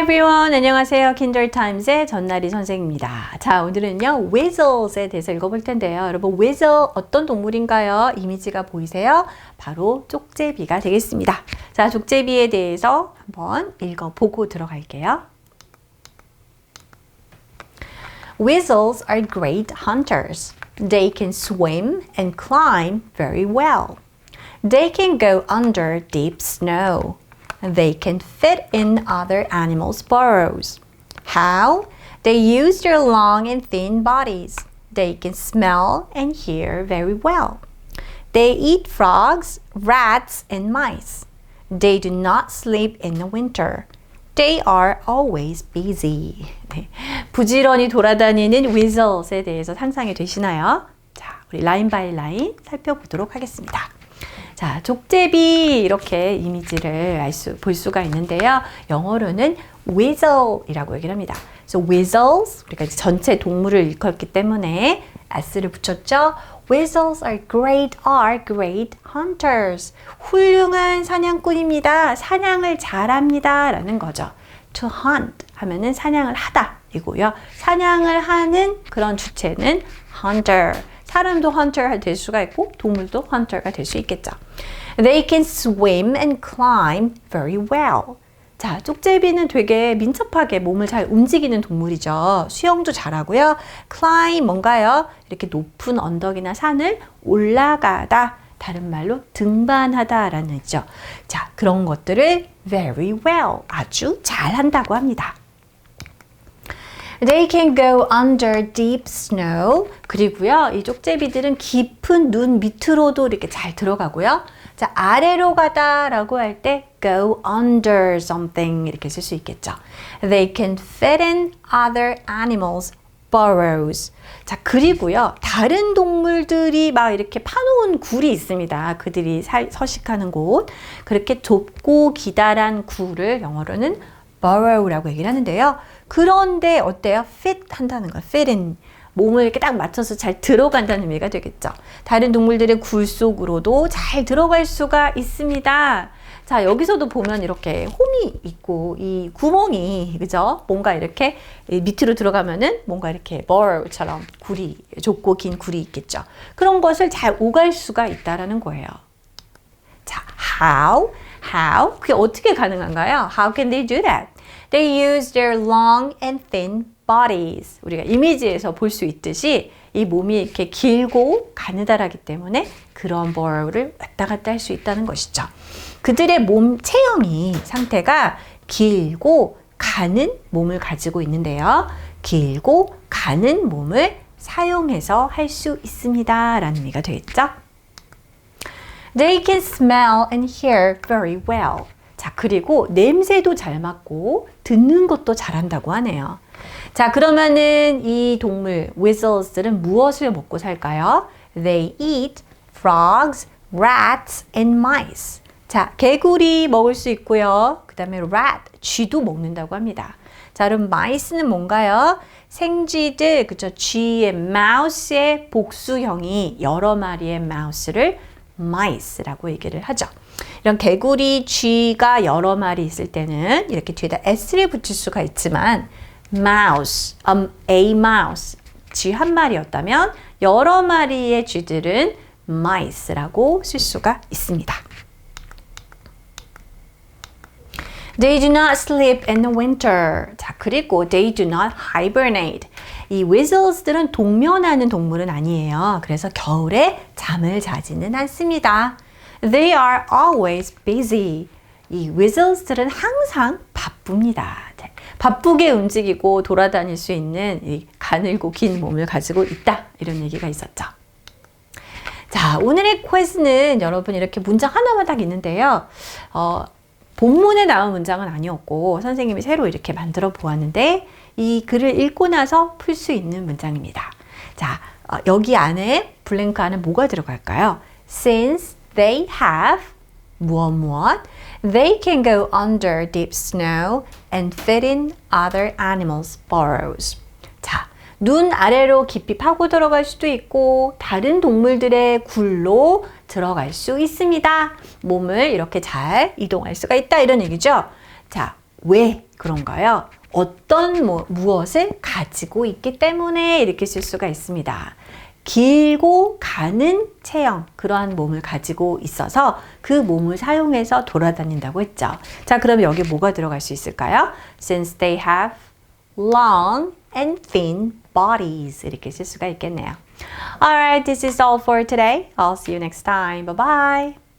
Hi everyone. 안녕하세요. 킨들타임즈의 전나리 선생입니다. 자, 오늘은요. weasel에 대해서 읽어볼 텐데요. 여러분, weasel 어떤 동물인가요? 이미지가 보이세요? 바로 쪽제비가 되겠습니다. 자, 족제비에 대해서 한번 읽어보고 들어갈게요. Weasels are great hunters. They can swim and climb very well. They can go under deep snow. They can fit in other animals' burrows. How? They use their long and thin bodies. They can smell and hear very well. They eat frogs, rats, and mice. They do not sleep in the winter. They are always busy. 네. 부지런히 돌아다니는 weasel에 대해서 상상이 되시나요? 자, 우리 라인 바이 라인 살펴보도록 하겠습니다. 자, 족제비 이렇게 이미지를 알 수, 볼 수가 있는데요. 영어로는 weasel이라고 얘기를 합니다. So weasels, 우리가 이제 전체 동물을 일컫기 때문에 s를 붙였죠. Weasels are great, are great hunters. 훌륭한 사냥꾼입니다. 사냥을 잘합니다. 라는 거죠. To hunt 하면은 사냥을 하다 이고요. 사냥을 하는 그런 주체는 hunter. 사람도 hunter 될 수가 있고 동물도 hunter가 될 수 있겠죠. They can swim and climb very well. 자, 쪽제비는 되게 민첩하게 몸을 잘 움직이는 동물이죠. 수영도 잘하고요. climb 뭔가요? 이렇게 높은 언덕이나 산을 올라가다. 다른 말로 등반하다라는 뜻이죠. 자, 그런 것들을 very well 아주 잘한다고 합니다. They can go under deep snow. 그리고요, 이 쪽제비들은 깊은 눈 밑으로도 이렇게 잘 들어가고요. 자, 아래로 가다라고 할 때 go under something 이렇게 쓸 수 있겠죠. They can fit in other animals burrows. 자, 그리고요. 다른 동물들이 막 이렇게 파놓은 굴이 있습니다. 그들이 살, 서식하는 곳. 그렇게 좁고 기다란 굴을 영어로는 burrow라고 얘기를 하는데요. 그런데 어때요? fit 한다는 거. fit in. 몸을 이렇게 딱 맞춰서 잘 들어간다는 의미가 되겠죠. 다른 동물들의 굴 속으로도 잘 들어갈 수가 있습니다. 자, 여기서도 보면 이렇게 홈이 있고 이 구멍이 그죠? 뭔가 이렇게 밑으로 들어가면은 뭔가 이렇게 burrow처럼 굴이 좁고 긴 굴이 있겠죠. 그런 것을 잘 오갈 수가 있다라는 거예요. 자, how? How? 그게 어떻게 가능한가요? How can they do that? They use their long and thin bodies. 우리가 이미지에서 볼 수 있듯이 이 몸이 이렇게 길고 가느다라기 때문에 그런 burrow를 왔다 갔다 할 수 있다는 것이죠. 그들의 몸 체형이 상태가 길고 가는 몸을 가지고 있는데요. 길고 가는 몸을 사용해서 할 수 있습니다. 라는 의미가 되겠죠. They can smell and hear very well. 자, 그리고 냄새도 잘 맡고 듣는 것도 잘한다고 하네요. 자, 그러면은 이 동물 weasels들은 무엇을 먹고 살까요? They eat frogs, rats, and mice. 자, 개구리 먹을 수 있고요. 그 다음에 rat, 쥐도 먹는다고 합니다. 자, 그럼 mice는 뭔가요? 생쥐들, 그죠? 쥐의 mouse의 복수형이 여러 마리의 mouse를 mice라고 얘기를 하죠. 이런 개구리, 쥐가 여러 마리 있을 때는 이렇게 뒤에다 s를 붙일 수가 있지만 mouse, um, a mouse, 쥐 한 마리였다면 여러 마리의 쥐들은 mice라고 쓸 수가 있습니다. They do not sleep in the winter. 자, 그리고 they do not hibernate. 이 weasels들은 동면하는 동물은 아니에요. 그래서 겨울에 잠을 자지는 않습니다. They are always busy. 이 weasels들은 항상 바쁩니다. 네. 바쁘게 움직이고 돌아다닐 수 있는 이 가늘고 긴 몸을 가지고 있다. 이런 얘기가 있었죠. 자, 오늘의 퀴즈는 여러분 이렇게 문장 하나만 딱 있는데요. 어, 본문에 나온 문장은 아니었고 선생님이 새로 이렇게 만들어 보았는데 이 글을 읽고 나서 풀 수 있는 문장입니다. 자, 어, 여기 안에 블랭크 안에 뭐가 들어갈까요? Since they have 무엇 무엇 they can go under deep snow and fit in other animals' burrows. 자, 눈 아래로 깊이 파고 들어갈 수도 있고 다른 동물들의 굴로 들어갈 수 있습니다. 몸을 이렇게 잘 이동할 수가 있다 이런 얘기죠. 자, 왜 그런가요? 어떤 뭐, 무엇을 가지고 있기 때문에 이렇게 쓸 수가 있습니다. 길고 가는 체형, 그러한 몸을 가지고 있어서 그 몸을 사용해서 돌아다닌다고 했죠. 자, 그럼 여기 뭐가 들어갈 수 있을까요? Since they have long and thin bodies. 이렇게 쓸 수가 있겠네요. Alright, this is all for today. I'll see you next time. Bye bye.